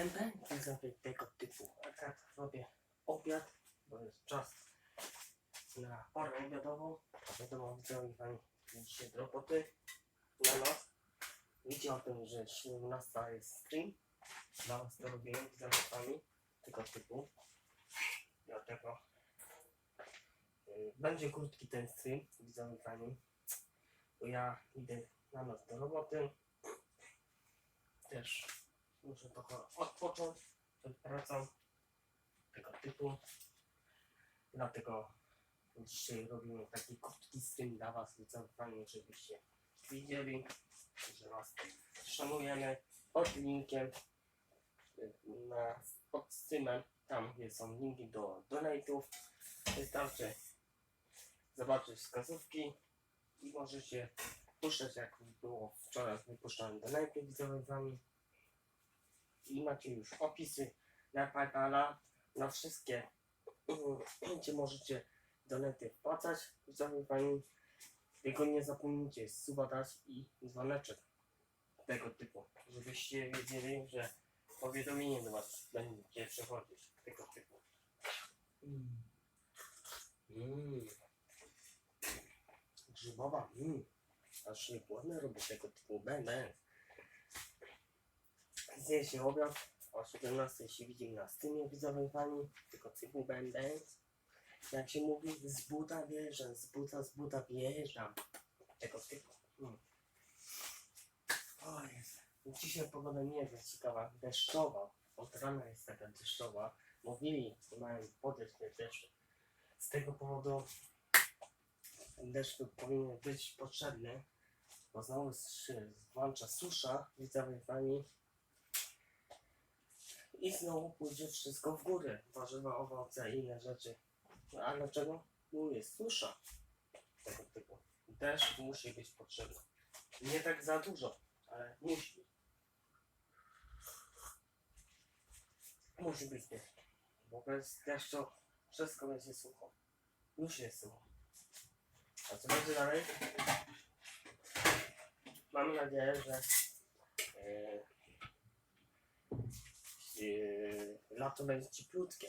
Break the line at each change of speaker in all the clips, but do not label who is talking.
będę widzowie tego typu. Akurat robię obiad, bo jest czas na porę obiadową. A wiadomo, widzowie pani dzisiaj do roboty na noc. Wiecie o tym, że 17 jest stream. Dla was to robię widzowie pani tego typu. Dlatego y, będzie krótki ten stream, widzowie pani. Bo ja idę na noc do roboty. Też muszę trochę odpocząć przed pracą tego typu. Dlatego dzisiaj robimy taki krótki stream dla Was, widzowie fajnie, żebyście widzieli, że Was szanujemy pod linkiem na, pod streamem. Tam są linki do donate'ów. Wystarczy zobaczyć wskazówki i możecie puszczać jak było wczoraj wypuszczałem donate'y widzowie z Wami i macie już opisy na Paypala, na wszystkie, mm, gdzie możecie donety wpłacać. Wami, tylko nie zapomnijcie suba dać i dzwoneczek tego typu, żebyście wiedzieli, że powiadomienie do Was będzie przechodzić tego typu. Mm. Mm. Grzybowa, mm. aż się głodne tego typu, będę. Zje się obiad, o 17 się widzimy na Steamie widzowej pani, tylko typu będę. Jak się mówi, z buta wjeżdżam, z buta, z buta wjeżdżam. Tego typu. Mm. O jest. Dzisiaj pogoda nie jest ciekawa, deszczowa. Od rana jest taka deszczowa. Mówili, mają podejść ten deszcz. Z tego powodu deszcz powinien być potrzebny, bo znowu włącza susza, widzowie pani. I znowu pójdzie wszystko w górę. Warzywa, owoce i inne rzeczy. No, a dlaczego? Bo jest susza tego typu. Deszcz musi być potrzebny. Nie tak za dużo, ale musi. Musi być deszcz. Bo bez deszczu wszystko będzie sucho. Już jest sucho. A co będzie dalej? Mam nadzieję, że e, lato będzie cieplutkie.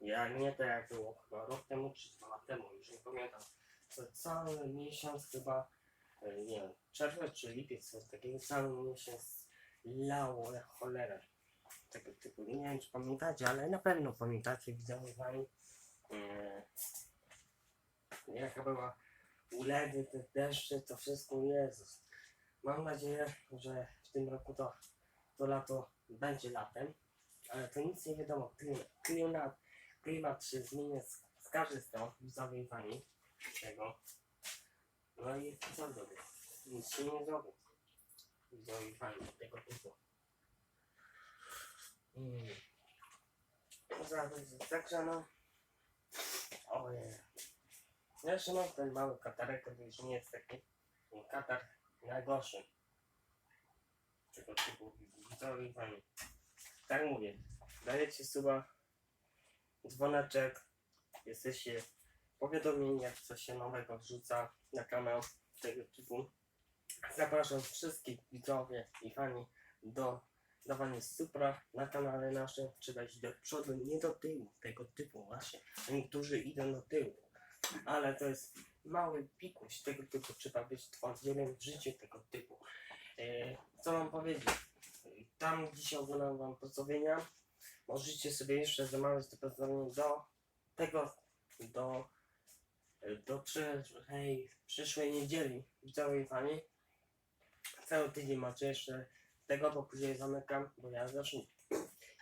Ja nie tak jak było chyba rok temu czy dwa lata temu, już nie pamiętam. Co cały miesiąc chyba, e, nie wiem, czerwiec czy lipiec, coś takiego, cały miesiąc lało jak. Tego typu, nie wiem czy pamiętacie, ale na pewno pamiętacie, widzowie wami. E, jaka była ulewy, te deszcze, to wszystko, Jezus. Mam nadzieję, że w tym roku to, to lato będzie latem, ale to nic nie wiadomo. Klimat, klimat, się zmienia z, z każdej strony, widzowie i fani tego. No i co zrobię? Nic się nie zrobię. Widzowie i fani tego typu. Mm. Będzie zagrzana. Ojej. Jeszcze mam ten mały katarek, to już nie jest taki katar najgorszy. Tego typu widzowie i fani. Tak mówię, dajecie suba, dzwoneczek, jesteście powiadomieni jak coś się nowego wrzuca na kanał tego typu. Zapraszam wszystkich widzowie i fani do dawania supra na kanale naszym, trzeba iść do przodu, nie do tyłu, tego typu właśnie. Niektórzy idą do tyłu, ale to jest mały pikuś tego typu, trzeba być twardzielem w życiu tego typu. E, co mam powiedzieć? Tam dzisiaj oglądam wam pozdrowienia. Możecie sobie jeszcze zamawiać te pozdrowienia do tego, do, do przy, hej, przyszłej niedzieli. Widzowie i. Cały tydzień macie jeszcze tego, bo później zamykam, bo ja zresztą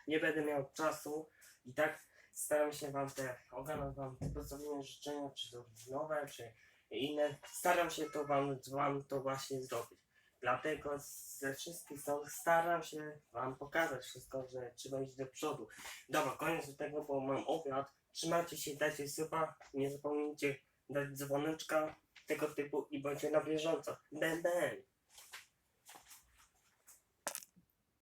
nie będę miał czasu i tak staram się wam te, ogarnąć wam te pozdrowienia, życzenia, czy to nowe, czy inne. Staram się to wam, wam to właśnie zrobić. Dlatego ze wszystkich stron staram się wam pokazać wszystko, że trzeba iść do przodu. Dobra, koniec tego, bo mam obiad. Trzymajcie się, dajcie suba, nie zapomnijcie dać dzwoneczka tego typu i bądźcie na bieżąco. Ben, ben.